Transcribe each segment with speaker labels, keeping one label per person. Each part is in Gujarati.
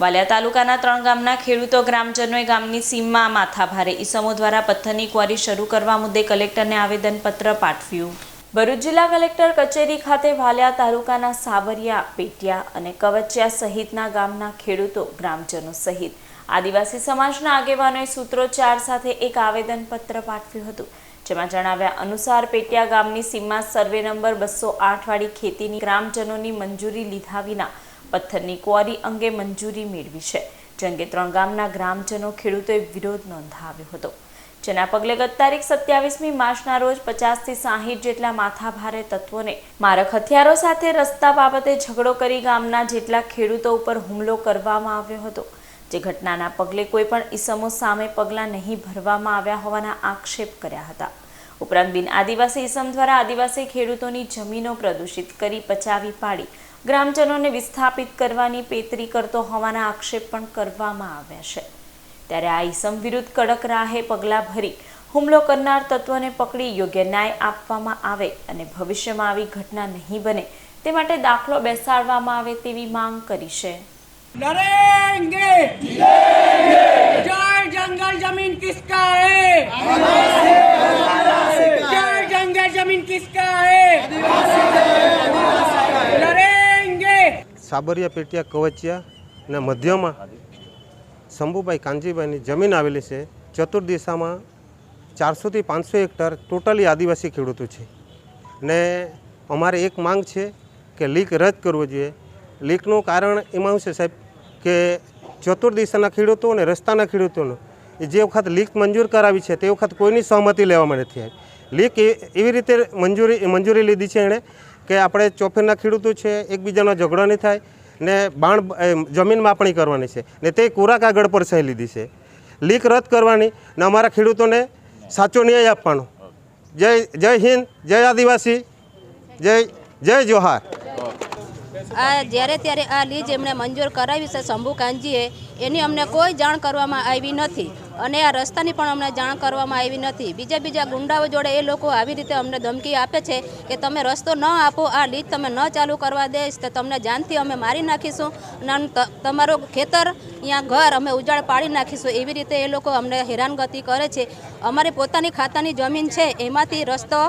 Speaker 1: વાલિયા તાલુકાના ત્રણ ગામના ખેડૂતો, ગ્રામજનોએ ગામની સીમમાં માથાભારે ઈસમો દ્વારા પથ્થરની ક્વારી શરૂ કરવા મુદ્દે કલેક્ટરને આવેદનપત્ર પાઠવ્યું. ભરૂચ જિલ્લા કલેક્ટર કચેરી ખાતે વાલિયા તાલુકાના સાવરિયા, પેટિયા અને કવચિયા સહિતના ગામના ખેડૂતો, ગ્રામજનો સહિત આદિવાસી સમાજના આગેવાનોએ સૂત્રોચ્ચાર સાથે એક આવેદનપત્ર પાઠવ્યું હતું. જેમાં જણાવ્યા અનુસાર, પેટિયા ગામની સીમમાં સર્વે નંબર બસો આઠ વાળી ખેતીની ગ્રામજનોની મંજૂરી લીધા વિના પથ્થરની ક્વોરી અંગે મંજૂરી મેળવી છે, જે ત્રણ ગામના ગ્રામજનો ખેડૂતોએ વિરોધ નોંધાવ્યો હતો. જેના પગલે ગત તારીખ સત્યાવીસમી માર્ચના રોજ પચાસથી સાહીઠ જેટલા માથાભારે તત્વોને મારક હથિયારો સાથે રસ્તા બાબતે ઝઘડો કરી ગામના જેટલા ખેડૂતો ઉપર હુમલો કરવામાં આવ્યો હતો. જે ઘટનાના પગલે કોઈ પણ ઈસમો સામે પગલાં નહીં ભરવામાં આવ્યા હોવાના આક્ષેપ કર્યા હતા. ઉપરાંત બિન આદિવાસી ઈસમ દ્વારા આદિવાસી ખેડૂતોની જમીનો પ્રદૂષિત કરી પચાવી પાડી ગ્રામજનોને વિસ્થાપિત કરવાની પેતરી કરતો હોવાના આક્ષેપ પણ કરવામાં આવ્યા છે. ત્યારે આ ઇસમ વિરુદ્ધ કડક રાહે પગલાં ભરી હુમલો કરનાર તત્વોને પકડી યોગ્ય ન્યાય આપવામાં આવે અને ભવિષ્યમાં આવી ઘટના નહીં બને તે માટે દાખલો બેસાડવામાં આવે તેવી માંગ કરી છે.
Speaker 2: જંગલ જમીન કિસકા હૈ?
Speaker 3: સાબરિયા પેટિયા, કવચિયા ને મધ્યમાં શંભુભાઈ કાનજીભાઈની જમીન આવેલી છે. ચતુર્દિશામાં ચારસોથી પાંચસો હેક્ટર ટોટલી આદિવાસી ખેડૂતો છે. ને અમારે એક માંગ છે કે લીક રદ કરવો જોઈએ. લીકનું કારણ એમાં શું છે સાહેબ કે ચતુર્દિશાના ખેડૂતો અને રસ્તાના ખેડૂતોનો જે વખત લીક મંજૂર કરાવી છે તે વખત કોઈની સહમતિ લેવામાં નથી આવી. લીક એવી રીતે મંજૂરી મંજૂરી લીધી છે એણે કે આપણે ચોફેરના ખેડૂતો છે, એકબીજાનો ઝઘડો નહીં થાય ને બાણ જમીન માપણી કરવાની છે ને તે કોરા કાગળ પર સહી લીધી છે. લીક રદ કરવાની ને અમારા ખેડૂતોને સાચો ન્યાય આપવાનો. જય જય હિન્દ, જય આદિવાસી, જય જય જોહાર.
Speaker 4: આ જ્યારે ત્યારે આ લીજ એમણે મંજૂર કરાવી છે, શંભુ કાનજીએ એની અમને કોઈ જાણ કરવામાં આવી નથી. અને આ રસ્તાની પણ અમને જાણ કરવામાં આવી નથી. બીજા બીજા ગુંડાઓ જોડે એ લોકો આવી રીતે અમને ધમકી આપે છે કે તમે રસ્તો ન આપો, આ લીજ તમે ન ચાલુ કરવા દઈશ તો તમને જાનથી અમે મારી નાખીશું અને તમારું ખેતર ત્યાં ઘર અમે ઉજાડ પાડી નાખીશું એવી રીતે એ લોકો અમને હેરાનગતિ કરે છે. અમારી પોતાની ખાતાની જમીન છે, એમાંથી રસ્તો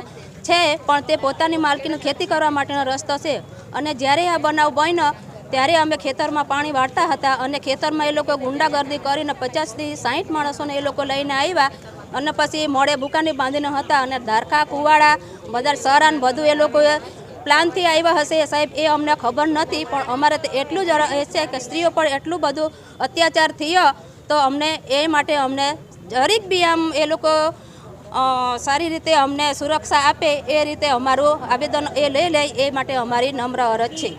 Speaker 4: છે, પણ તે પોતાની માલકીની ખેતી કરવા માટેનો રસ્તો છે. અને જ્યારે આ બનાવ બન્યો ત્યારે અમે ખેતરમાં પાણી વાળતા હતા અને ખેતરમાં એ લોકો ગુંડાગર્દી કરીને પચાસથી સાહીઠ માણસોને એ લોકો લઈને આવ્યા અને પછી મોડે બુકાની બાંધીને હતા અને ધારકા કુવાડા બધા સરાન બધું એ લોકોએ પ્લાનથી આવ્યા હશે. સાહેબ, એ અમને ખબર નથી, પણ અમારે એટલું જ છે કે સ્ત્રીઓ પર એટલું બધું અત્યાચાર થયો તો અમને એ માટે અમને દરેક બી આમ એ લોકો સારી રીતે અમને સુરક્ષા આપે એ રીતે અમારું આવેદન એ લઈ લે, એ માટે અમારી નમ્ર અરજ છે.